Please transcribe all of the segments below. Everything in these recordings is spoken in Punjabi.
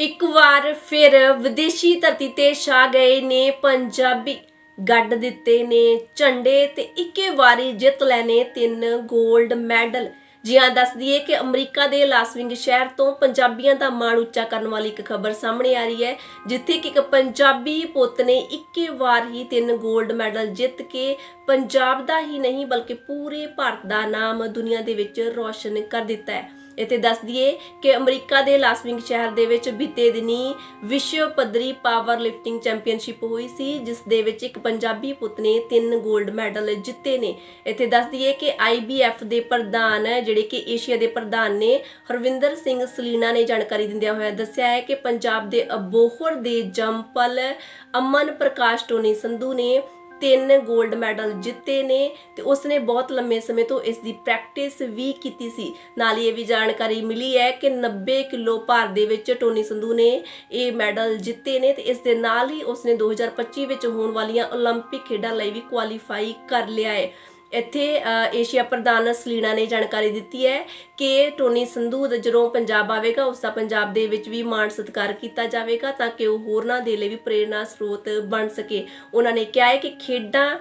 ਇੱਕ ਵਾਰ ਫਿਰ ਵਿਦੇਸ਼ੀ ਧਰਤੀ ਤੇ ਛਾ ਗਏ ਨੇ ਪੰਜਾਬੀ। ਗੱਡ ਦਿੱਤੇ ਨੇ ਝੰਡੇ ਤੇ ਇੱਕੇ ਵਾਰੀ ਜਿੱਤ ਲੈਨੇ ਤਿੰਨ 골ਡ ਮੈਡਲ। ਜੀ ਦੱਸ ਦਈਏ ਕਿ ਅਮਰੀਕਾ ਦੇ ਲਾਸਵਿੰਗ ਸ਼ਹਿਰ ਤੋਂ ਪੰਜਾਬੀਆਂ ਦਾ ਮਾਣ ਉੱਚਾ ਕਰਨ ਵਾਲੀ ਇੱਕ ਖਬਰ ਸਾਹਮਣੇ ਆ ਰਹੀ ਹੈ, ਜਿੱਥੇ ਕਿ ਇੱਕ ਪੰਜਾਬੀ ਪੁੱਤ ਨੇ ਇੱਕੇ ਵਾਰ ਹੀ ਤਿੰਨ 골ਡ ਮੈਡਲ ਜਿੱਤ ਕੇ ਪੰਜਾਬ ਦਾ ਹੀ ਨਹੀਂ ਬਲਕਿ ਪੂਰੇ ਭਾਰਤ ਦਾ ਨਾਮ ਦੁਨੀਆ ਦੇ ਵਿੱਚ ਰੌਸ਼ਨ ਕਰ ਦਿੱਤਾ ਹੈ। ਇੱਥੇ ਦੱਸ ਦਈਏ ਕਿ ਅਮਰੀਕਾ ਦੇ ਲਾਸਵਿੰਗ ਸ਼ਹਿਰ ਦੇ ਵਿੱਚ ਬੀਤੇ ਦਿਨੀ ਵਿਸ਼ਵ ਪੱਧਰੀ ਪਾਵਰ ਲਿਫਟਿੰਗ ਚੈਂਪੀਅਨਸ਼ਿਪ ਹੋਈ ਸੀ, ਜਿਸ ਦੇ ਵਿੱਚ ਇੱਕ ਪੰਜਾਬੀ ਪੁੱਤ ਨੇ ਤਿੰਨ 골ਡ ਮੈਡਲ ਜਿੱਤੇ ਨੇ। ਇੱਥੇ ਦੱਸ ਦਈਏ ਕਿ IBF ਦੇ ਪ੍ਰਧਾਨ, ਜਿਹੜੇ ਕਿ ਏਸ਼ੀਆ ਦੇ ਪ੍ਰਧਾਨ ਨੇ, ਹਰਵਿੰਦਰ ਸਿੰਘ ਸਲੀਨਾ ਨੇ ਜਾਣਕਾਰੀ ਦਿੰਦਿਆਂ ਹੋਇਆ ਦੱਸਿਆ ਹੈ ਕਿ ਪੰਜਾਬ ਦੇ ਅਬੋਹਰ ਦੇ ਜੰਪਲ ਅਮਨ ਪ੍ਰਕਾਸ਼ ਟੋਨੀ ਸੰਧੂ ਨੇ ਤਿੰਨ 골ਡ ਮੈਡਲ ਜਿੱਤੇ ਨੇ ਤੇ ਉਸਨੇ ਬਹੁਤ ਲੰਮੇ ਸਮੇਂ ਤੋਂ ਇਸ ਦੀ ਪ੍ਰੈਕਟਿਸ ਵੀ ਕੀਤੀ ਸੀ। ਨਾਲ ਹੀ ਇਹ ਵੀ ਜਾਣਕਾਰੀ ਮਿਲੀ ਹੈ ਕਿ 90 ਕਿਲੋ ਭਾਰ ਦੇ ਵਿੱਚ ਟੋਨੀ ਸੰਧੂ ਨੇ ਇਹ ਮੈਡਲ ਜਿੱਤੇ ਨੇ ਤੇ ਇਸ ਦੇ ਨਾਲ ਹੀ ਉਸਨੇ 2025 ਵਿੱਚ ਹੋਣ ਵਾਲੀਆਂ 올림픽 ਖੇਡਾਂ ਲਈ ਵੀ ਕੁਆਲੀਫਾਈ ਕਰ ਲਿਆ ਹੈ। ਇੱਥੇ ਅ, ਏਸ਼ੀਆ ਪ੍ਰਧਾਨ ਸਲੀਨਾ ਨੇ ਜਾਣਕਾਰੀ ਦਿੱਤੀ ਹੈ ਕਿ ਟੋਨੀ ਸੰਧੂ ਜਦੋਂ ਪੰਜਾਬ ਆਵੇਗਾ ਉਸ ਦਾ ਪੰਜਾਬ ਦੇ ਵਿੱਚ ਵੀ ਮਾਣ ਸਤਿਕਾਰ ਕੀਤਾ ਜਾਵੇਗਾ ਤਾਂ ਕਿ ਉਹ ਹੋਰਨਾਂ ਦੇ ਲਈ ਵੀ ਪ੍ਰੇਰਨਾ ਸਰੋਤ ਬਣ ਸਕੇ। ਉਹਨਾਂ ਨੇ ਕਿਹਾ ਹੈ ਕਿ ਖੇਡਾਂ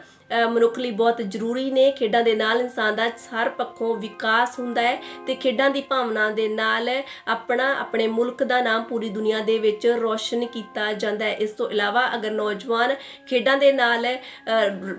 ਮਨੁੱਖ ਲਈ ਬਹੁਤ ਜ਼ਰੂਰੀ ਨੇ। ਖੇਡਾਂ ਦੇ ਨਾਲ ਇਨਸਾਨ ਦਾ ਹਰ ਪੱਖੋਂ ਵਿਕਾਸ ਹੁੰਦਾ ਹੈ ਤੇ ਖੇਡਾਂ ਦੀ ਭਾਵਨਾ ਦੇ ਨਾਲ ਆਪਣਾ, ਆਪਣੇ ਮੁਲਕ ਦਾ ਨਾਮ ਪੂਰੀ ਦੁਨੀਆ ਦੇ ਵਿੱਚ ਰੌਸ਼ਨ ਕੀਤਾ ਜਾਂਦਾ ਹੈ। ਇਸ ਤੋਂ ਇਲਾਵਾ ਅਗਰ ਨੌਜਵਾਨ ਖੇਡਾਂ ਦੇ ਨਾਲ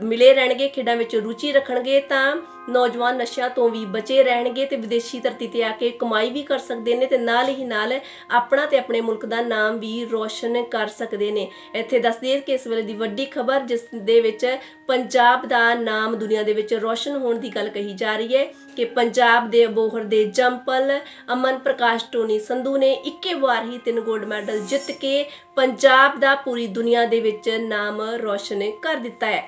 ਮਿਲੇ ਰਹਿਣਗੇ, ਖੇਡਾਂ ਵਿੱਚ ਰੁਚੀ ਰੱਖਣਗੇ ਤਾਂ ਨੌਜਵਾਨ ਨਸ਼ਿਆਂ ਤੋਂ ਵੀ ਬਚੇ ਰਹਿਣਗੇ ਤੇ ਵਿਦੇਸ਼ੀ ਧਰਤੀ ਤੇ ਆ ਕੇ ਕਮਾਈ ਵੀ ਕਰ ਸਕਦੇ ਨੇ ਤੇ ਨਾਲ ਹੀ ਨਾਲ ਆਪਣਾ ਤੇ ਆਪਣੇ ਮੁਲਕ ਦਾ ਨਾਮ ਵੀ ਰੌਸ਼ਨ ਕਰ ਸਕਦੇ ਨੇ। ਇੱਥੇ ਦੱਸ ਦਈਏ ਕਿ ਇਸ ਵੇਲੇ ਦੀ ਵੱਡੀ ਖਬਰ ਜਿਸ ਦੇ ਵਿੱਚ ਪੰਜਾਬ ਦਾ ਨਾਮ ਦੁਨੀਆ ਦੇ ਵਿੱਚ ਰੌਸ਼ਨ ਹੋਣ ਦੀ ਗੱਲ ਕਹੀ ਜਾ ਰਹੀ ਹੈ ਕਿ ਪੰਜਾਬ ਦੇ ਅਬੋਹਰ ਦੇ ਜੰਪਲ ਅਮਨ ਪ੍ਰਕਾਸ਼ ਟੋਨੀ ਸੰਧੂ ਨੇ ਇੱਕੇ ਵਾਰ ਹੀ ਤਿੰਨ 골ਡ ਮੈਡਲ ਜਿੱਤ ਕੇ ਪੰਜਾਬ ਦਾ ਪੂਰੀ ਦੁਨੀਆ ਦੇ ਵਿੱਚ ਨਾਮ ਰੌਸ਼ਨ ਕਰ ਦਿੱਤਾ ਹੈ।